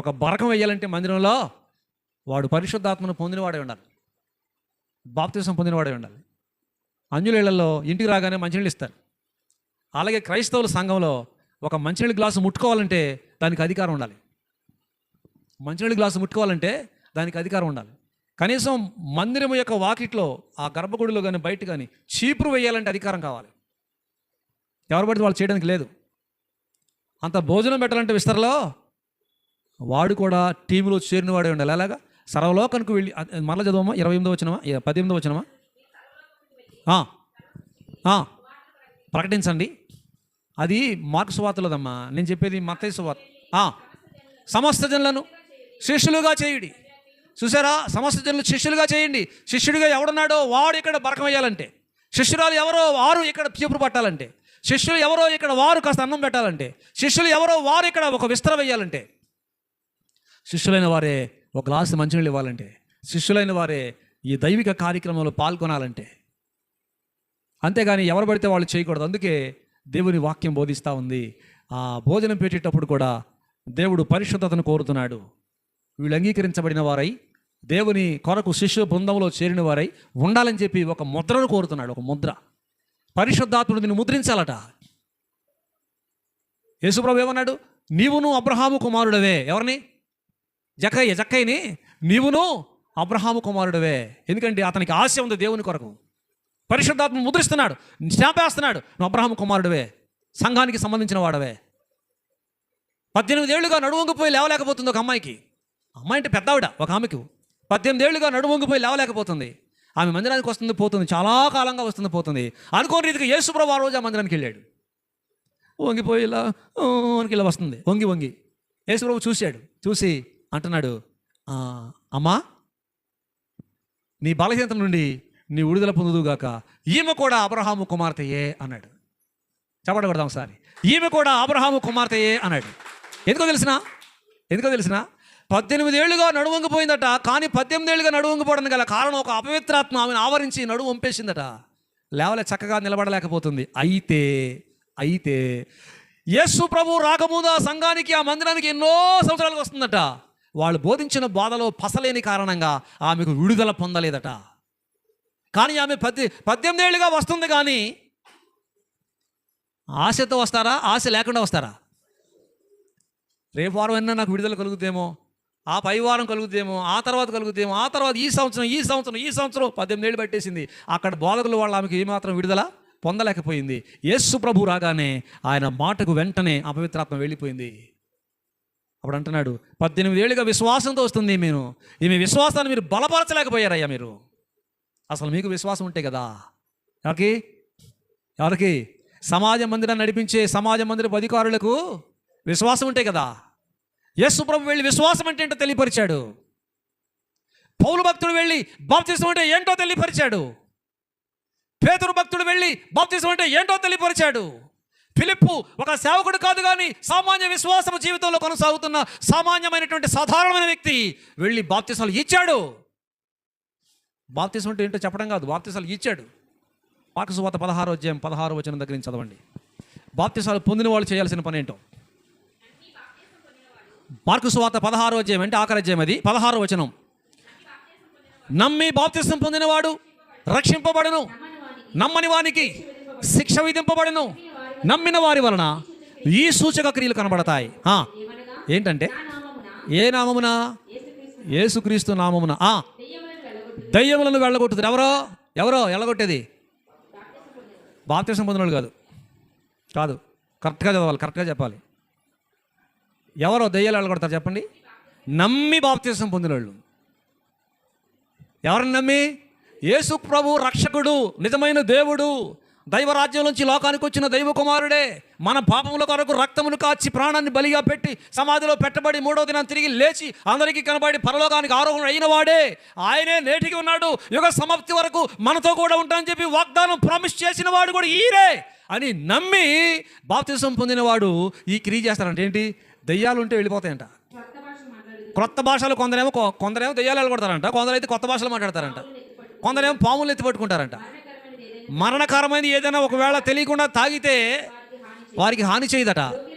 ఒక బరకం వేయాలంటే మందిరంలో వాడు పరిశుద్ధాత్మను పొందినవాడే ఉండాలి. బాప్తిసం పొందినవాడే ఉండాలి. అంజులేళ్ళలో ఇంటికి రాగానే మంచినీళ్ళు ఇస్తారు. అలాగే క్రైస్తవుల సంఘంలో ఒక మంచినీళ్ళ గ్లాసు ముట్టుకోవాలంటే దానికి అధికారం ఉండాలి. మంచినీళ్ళ గ్లాసు ముట్టుకోవాలంటే దానికి అధికారం ఉండాలి. కనీసం మందిరం యొక్క వాకిట్లో ఆ గర్భగుడిలో కానీ బయట కానీ చీపురు వేయాలంటే అధికారం కావాలి. ఎవరు పడితే వాళ్ళు చేయడానికి లేదు. అంత భోజనం పెట్టాలంటే విస్తరలో వాడు కూడా టీంలో చేరిన వాడే ఉండాలి. అలాగా? సర్వలోకానికి వెళ్ళి మరల చదవమా? ఇరవై ఎనిమిదో వచ్చినమా పద్దెనిమిదో వచ్చినమా ప్రకటించండి. అది మార్క్స్ సువార్తలదమ్మా నేను చెప్పేది మత్తయి వార్త. సమస్త జనులను శిష్యులుగా చేయుడి. చూసారా సమస్త జనులు శిష్యులుగా చేయండి. శిష్యుడిగా ఎవడున్నాడో వాడు ఇక్కడ బరకమయ్యాలంటే వేయాలంటే శిష్యురాలు ఎవరో వారు ఇక్కడ చీపురు పట్టాలంటే. శిష్యులు ఎవరో ఇక్కడ వారు కాస్త అన్నం పెట్టాలంటే. శిష్యులు ఎవరో వారు ఇక్కడ ఒక విస్తర వేయాలంటే. శిష్యులైన వారే ఒక గ్లాసు మంచినీళ్ళు ఇవ్వాలంటే శిష్యులైన వారే ఈ దైవిక కార్యక్రమంలో పాల్గొనాలంటే. అంతేగాని ఎవరు పడితే వాళ్ళు చేయకూడదు. అందుకే దేవుని వాక్యం బోధిస్తూ ఉంది. ఆ భోజనం పెట్టేటప్పుడు కూడా దేవుడు పరిశుద్ధతను కోరుతున్నాడు. వీళ్ళు అంగీకరించబడిన వారై దేవుని కొరకు శిష్యు బృందంలో చేరిన వారై ఉండాలని చెప్పి ఒక ముద్రను కోరుతున్నాడు. ఒక ముద్ర. పరిశుద్ధాత్ముడు దీన్ని ముద్రించాలట. యేసుప్రభు ఏమన్నాడు? నీవును అబ్రహాము కుమారుడవే. ఎవరిని? జకయ్య జక్కయ్యని నీవును అబ్రహాము కుమారుడవే. ఎందుకంటే అతనికి ఆశ ఉంది దేవుని కొరకు. పరిశుద్ధాత్మ ముద్రిస్తున్నాడు శాపేస్తున్నాడు నువ్వు అబ్రహాము కుమారుడవే. సంఘానికి సంబంధించిన వాడవే. పద్దెనిమిది ఏళ్ళుగా నడువంగిపోయి లేవలేకపోతుంది ఒక అమ్మాయికి. అమ్మాయి అంటే పెద్దవిడ ఒక ఆమెకు. పద్దెనిమిది ఏళ్ళుగా నడువంగిపోయి లేవలేకపోతుంది. ఆమె మందిరానికి వస్తుంది పోతుంది చాలా కాలంగా వస్తుంది పోతుంది. అనుకోని రీతికి యేసుప్రభు ఆ రోజు ఆ మందిరానికి వెళ్ళాడు. వంగిపోయి ఇలా ఊ ఇలా వస్తుంది. వంగి వంగి. యేసుప్రభు చూశాడు చూసి అంటున్నాడు అమ్మా నీ బలహీనత నుండి నీ విడుదల పొందుదుగాక ఈమె కూడా అబ్రహాము కుమార్తెయే అన్నాడు. చెప్పండి కొడదాం ఒకసారి. ఈమె కూడా అబ్రహాము కుమార్తెయే అన్నాడు. ఎందుకో తెలిసిన? ఎందుకో తెలిసిన? పద్దెనిమిది ఏళ్ళుగా నడువంగిపోయిందట కానీ పద్దెనిమిది ఏళ్ళుగా నడువంగిపోవడానికి గల కారణం ఒక అపవిత్రాత్మ ఆమెను ఆవరించి నడువు వంపేసిందట. లేవలే చక్కగా నిలబడలేకపోతుంది. అయితే అయితే యేసు ప్రభు రాకముందు ఆ సంఘానికి ఆ మందిరానికి ఎన్నో సంవత్సరాలకు వస్తుందట. వాళ్ళు బోధించిన బాధలో పసలేని కారణంగా ఆమెకు విడుదల పొందలేదట. కానీ ఆమె పద్దె పద్దెనిమిది ఏళ్ళుగా వస్తుంది కానీ ఆశతో వస్తారా? ఆశ లేకుండా వస్తారా? రేపు వారం అయినా నాకు విడుదల కలుగుతేమో ఆ పై వారం కలుగుతేమో ఆ తర్వాత కలుగుతేమో ఆ తర్వాత ఈ సంవత్సరం ఈ సంవత్సరం ఈ సంవత్సరం పద్దెనిమిది ఏళ్ళు పట్టేసింది. అక్కడ బోధకులు వాళ్ళ ఆమెకు ఏమాత్రం విడుదల పొందలేకపోయింది. యేసు ప్రభు రాగానే ఆయన మాటకు వెంటనే అపవిత్రాత్మ వెళ్ళిపోయింది. అప్పుడు అంటున్నాడు పద్దెనిమిదేళ్ళుగా విశ్వాసంతో వస్తుంది మీరు. ఈమె విశ్వాసాన్ని మీరు బలపరచలేకపోయారయ్యా మీరు. అసలు మీకు విశ్వాసం ఉంటే కదా. ఎవరికి? ఎవరికి? సమాజ మందిరాన్ని నడిపించే సమాజ మందిరపు అధికారులకు విశ్వాసం ఉంటే కదా. యేసు ప్రభు వెళ్ళి విశ్వాసం అంటే ఏంటో తెలియపరిచాడు. పౌలు భక్తుడు వెళ్ళి బాప్తిసం అంటే ఏంటో తెలియపరిచాడు. పేదరు భక్తుడు వెళ్ళి బాప్తిసం అంటే ఏంటో తెలియపరిచాడు. పిలుపు ఒక సేవకుడు కాదు కానీ సామాన్య విశ్వాసము జీవితంలో కొనసాగుతున్న సామాన్యమైనటువంటి సాధారణమైన వ్యక్తి వెళ్ళి బాప్తిసాలు ఇచ్చాడు. బాప్తిసం అంటే ఏంటో చెప్పడం కాదు బాప్తిసాలు ఇచ్చాడు. పాకసువాత సువాత పదహారు అధ్యాయం పదహారు వచనం దగ్గర నుంచి చదవండి. బాప్తిసాలు పొందిన వాళ్ళు చేయాల్సిన పని ఏంటో? మార్కు సువాత పదహారు అధ్యాయం అంటే ఆఖరి అధ్యాయం అది పదహారు వచనం. నమ్మి బాప్తిసం పొందినవాడు రక్షింపబడును. నమ్మని వానికి శిక్ష విధింపబడును. నమ్మిన వారి వలన ఈ సూచక క్రియలు కనబడతాయి. ఏంటంటే? ఏ నామమున? ఏసుక్రీస్తు నామమున. దయ్యములను వెళ్ళగొట్టుతారు ఎవరో? ఎవరో? వెళ్ళగొట్టేది? బాప్తిసం పొందినోళ్ళు కాదు. కాదు. కరెక్ట్గా చదవాలి కరెక్ట్గా చెప్పాలి. ఎవరో దయ్యాలు వెళ్ళగొడతారు చెప్పండి? నమ్మి బాప్తిసం పొందినోళ్ళు. ఎవరిని నమ్మి? యేసు ప్రభు రక్షకుడు నిజమైన దేవుడు. దైవరాజ్యం నుంచి లోకానికి వచ్చిన దైవ కుమారుడే మన పాపముల కొరకు రక్తమును కాచి ప్రాణాన్ని బలిగా పెట్టి సమాధిలో పెట్టబడి మూడో దినం తిరిగి లేచి అందరికీ కనబడి పరలోకానికి ఆరోహణ అయిన వాడే. ఆయనే నేటికి ఉన్నాడు. యుగ సమాప్తి వరకు మనతో కూడా ఉంటానని చెప్పి వాగ్దానం ప్రామిస్ చేసిన వాడు కూడా ఈరే అని నమ్మి బాప్తిసం పొందినవాడు ఈ క్రియ చేస్తారంట. ఏంటి? దయ్యాలు ఉంటే వెళ్ళిపోతాయంట. క్రొత్త భాషలు కొందరేమో కొందరేమో దెయ్యాలు వెళ్ళగొడతారంట. కొందరైతే కొత్త భాషలు మాట్లాడతారంట. కొందరేమో పాములు ఎత్తి పట్టుకుంటారంట. మరణకరమైనది ఏదైనా ఒకవేళ తెలియకుండా తాగితే వారికి హాని చేయదట.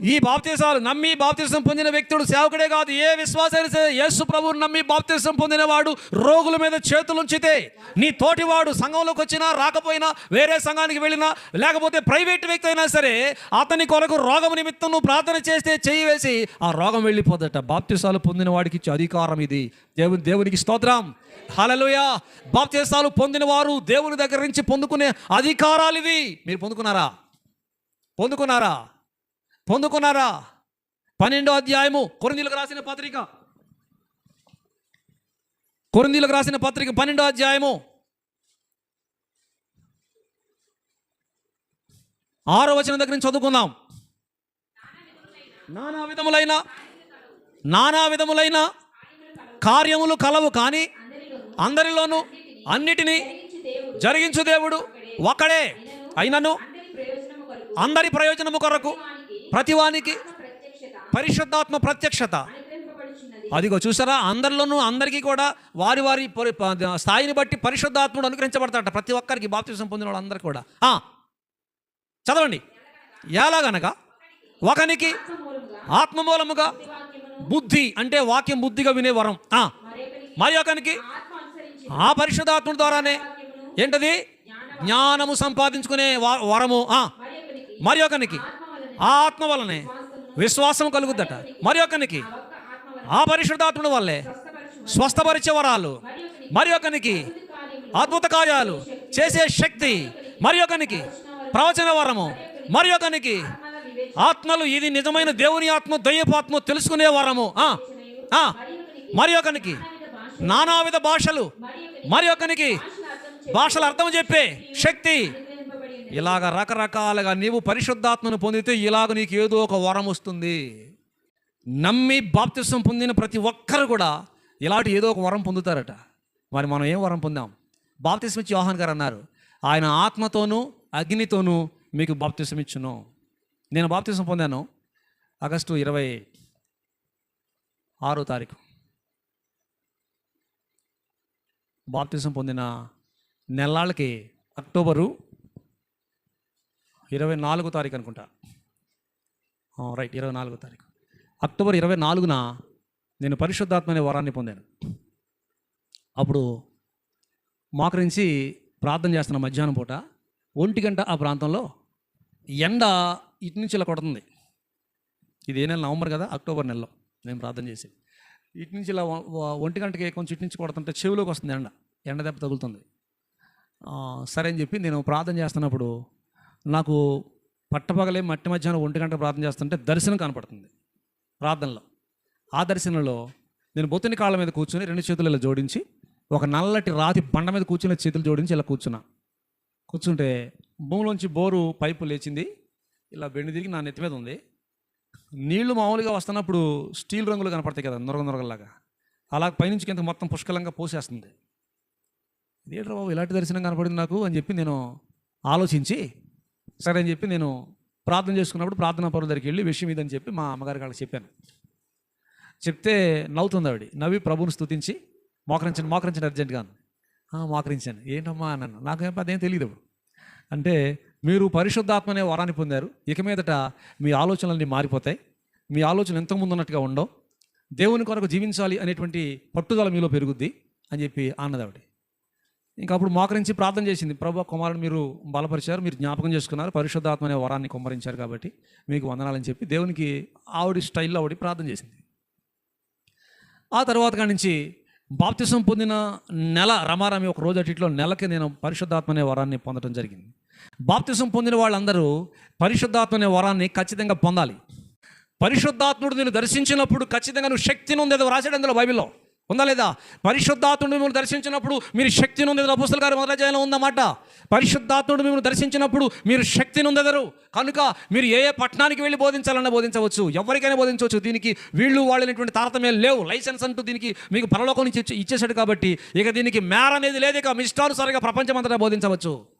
ఈ బాప్తీసాలు నమ్మి బాప్తీసం పొందిన వ్యక్తుడు సేవకుడే కాదు. ఏ విశ్వాసాలు సరే యేసు ప్రభువుని నమ్మి బాప్తీసం పొందినవాడు రోగుల మీద చేతులు ఉంచితే నీ తోటివాడు సంఘంలోకి వచ్చినా రాకపోయినా వేరే సంఘానికి వెళ్ళినా లేకపోతే ప్రైవేట్ వ్యక్తి అయినా సరే అతని కొరకు రోగం నిమిత్తం నువ్వు ప్రార్థన చేస్తే చేయి వేసి ఆ రోగం వెళ్ళిపోదట. బాప్తీసాలు పొందిన వాడికి ఇచ్చే అధికారం ఇది. దేవుని దేవునికి స్తోత్రం. హలలుయ బాప్తీసాలు పొందిన వారు దేవుని దగ్గర నుంచి పొందుకునే అధికారాలు ఇవి. మీరు పొందుకున్నారా? పొందుకున్నారా? పొందుకున్నారా? పన్నెండో అధ్యాయము కొరిందీలకు రాసిన పత్రిక. కొరిందీలకు రాసిన పత్రిక పన్నెండో అధ్యాయము. ఆరో వచనం దగ్గర నుంచి చదువుకుందాం. నానా విధములైన నానా విధములైన కార్యములు కలవు కానీ అందరిలోనూ అన్నిటినీ జరిగించు దేవుడు ఒకడే అయినను అందరి ప్రయోజనము కొరకు ప్రతివానికి పరిశుద్ధాత్మ ప్రత్యక్షత. అదిగో చూసారా? అందరిలోనూ అందరికీ కూడా వారి వారి పరి- స్థాయిని బట్టి పరిశుద్ధాత్ముడు అనుగ్రహించబడతాడట. ప్రతి ఒక్కరికి బాప్తిసం పొందిన వాళ్ళందరూ కూడా. చదవండి. ఎలాగనగా? ఒకనికి ఆత్మ మూలముగా బుద్ధి అంటే వాక్యం బుద్ధిగా వినే వరం. మరి ఒకనికి ఆ పరిశుద్ధాత్ముడి ద్వారానే ఏంటది? జ్ఞానము సంపాదించుకునే వ- వరము. మరి ఒకనికి ఆ ఆత్మ వలనే విశ్వాసం కలుగుద్దట. మరి ఒకనికి ఆ పరిశుద్ధాత్ముడి వల్లే స్వస్థపరిచే వరాలు మరి ఒకనికి అద్భుత కార్యాలు చేసే శక్తి మరి ఒకనికి ప్రవచన వరము మరి ఒకనికి ఆత్మలు ఇది నిజమైన దేవుని ఆత్మ దయ్యపు ఆత్మ తెలుసుకునే వరము. మరి ఒకనికి నానావిధ భాషలు మరి ఒకనికి భాషలు అర్థం చెప్పే శక్తి ఇలాగ రకరకాలుగా నీవు పరిశుద్ధాత్మను పొందితే ఇలాగ నీకు ఏదో ఒక వరం వస్తుంది. నమ్మి బాప్తిసం పొందిన ప్రతి ఒక్కరు కూడా ఇలాంటి ఏదో ఒక వరం పొందుతారట. మరి మనం ఏం వరం పొందాం? బాప్తిసం ఇచ్చి యోహాన్ గారు అన్నారు ఆయన ఆత్మతోనూ అగ్నితోనూ మీకు బాప్తిసం ఇచ్చును. నేను బాప్తిసం పొందాను ఆగస్టు ఇరవై ఆరో తారీఖు. బాప్తిసం పొందిన నెలాళ్ళకి అక్టోబరు ఇరవై నాలుగో తారీఖు అనుకుంటా. రైట్ ఇరవై నాలుగో తారీఖు. అక్టోబర్ ఇరవై నాలుగున నేను పరిశుద్ధాత్మ అనే వరాన్ని పొందాను. అప్పుడు మోకరించి ప్రార్థన చేస్తున్న మధ్యాహ్నం పూట ఒంటి గంట ఆ ప్రాంతంలో ఎండ ఇటు నుంచి ఇలా కొడుతుంది. ఇది ఏ నెల? నవంబర్ కదా? అక్టోబర్ నెలలో నేను ప్రార్థన చేసి ఇటు నుంచి ఇలా ఒంటి గంటకి కొంచెం ఇటు నుంచి కొడుతుంటే చెవిలోకి వస్తుంది ఎండ. ఎండ దెబ్బ తగులుతుంది. సరే అని చెప్పి నేను ప్రార్థన చేస్తున్నప్పుడు నాకు పట్టపగలే మట్టి మధ్యాహ్నం ఒంటి గంట ప్రార్థన చేస్తుంటే దర్శనం కనపడుతుంది ప్రార్థనలో. ఆ దర్శనంలో నేను బొత్తిని కాళ్ళ మీద కూర్చొని రెండు చేతులు ఇలా జోడించి ఒక నల్లటి రాతి బండ మీద కూర్చుని చేతులు జోడించి ఇలా కూర్చున్నా. కూర్చుంటే భూమిలోంచి బోరు పైపు లేచింది. ఇలా బెండి తిరిగి నా నెత్తి మీద ఉంది. నీళ్ళు మామూలుగా వస్తున్నప్పుడు స్టీల్ రంగులు కనపడతాయి కదా నొరగ నొరగలాగా అలా పైనుంచి కింద మొత్తం పుష్కలంగా పోసేస్తుంది. ఇదేంట్రా బాబు ఇలాంటి దర్శనం కనపడింది నాకు అని చెప్పి నేను ఆలోచించి సరే అని చెప్పి నేను ప్రార్థన చేసుకున్నప్పుడు ప్రార్థనా పరుల దగ్గరికి వెళ్ళి విషయం ఇదని చెప్పి మా అమ్మగారికి వాళ్ళకి చెప్పాను. చెప్తే నవ్వుతుంది ఆవిడ. నవ్వి ప్రభుని స్తుతించి మోకరించండి మోకరించండి అర్జెంట్గా మోకరించాను. ఏంటమ్మా అన్నాను. నాకేం అదేం తెలియదు ఇప్పుడు. అంటే మీరు పరిశుద్ధాత్మనే వరాన్ని పొందారు. ఇక మీదట మీ ఆలోచనలన్నీ మారిపోతాయి. మీ ఆలోచన ఎంతకుముందు ఉన్నట్టుగా ఉండవు. దేవుని కొరకు జీవించాలి అనేటువంటి పట్టుదల మీలో పెరుగుద్ది అని చెప్పి అన్నది ఆవిడ. ఇంకా అప్పుడు మోకరించి ప్రార్థన చేసింది. ప్రభు కుమారుని మీరు బలపరిచారు మీరు జ్ఞాపకం చేసుకున్నారు పరిశుద్ధాత్మ అనే వరాన్ని కుమ్మరించారు కాబట్టి మీకు వందనాలని చెప్పి దేవునికి ఆవిడ స్టైల్లో ఆవిడ ప్రార్థన చేసింది. ఆ తర్వాత కాడి నుంచి బాప్తిసం పొందిన నెల రమారమి ఒక రోజు అటిట్లో నెలకి నేను పరిశుద్ధాత్మ అనే వరాన్ని పొందడం జరిగింది. బాప్తిసం పొందిన వాళ్ళందరూ పరిశుద్ధాత్మ అనే వరాన్ని ఖచ్చితంగా పొందాలి. పరిశుద్ధాత్ముడు నేను దర్శించినప్పుడు ఖచ్చితంగా నువ్వు శక్తిని ఉంది అది రాశాడు అందులో బైబిల్లో. ఉందా లేదా? పరిశుద్ధాత్ముడు మిమ్మల్ని దర్శించినప్పుడు మీరు శక్తిని ఉంది అపుస్తల గారి మొదలజాయంలో ఉందన్నమాట పరిశుద్ధాత్ముడు మిమ్మల్ని దర్శించినప్పుడు మీరు శక్తిని ఉందెదరు కనుక మీరు ఏ ఏ పట్టణానికి వెళ్ళి బోధించాలన్నా బోధించవచ్చు. ఎవరికైనా బోధించవచ్చు. దీనికి వీళ్ళు వాళ్ళనేటువంటి తారతమ్యం లేవు. లైసెన్స్ అంటూ దీనికి మీకు పరలోకం నుంచి ఇచ్చేసాడు కాబట్టి ఇక దీనికి మేర అనేది లేదు. ఇక మీ ప్రపంచం ప్రపంచమంతటా బోధించవచ్చు.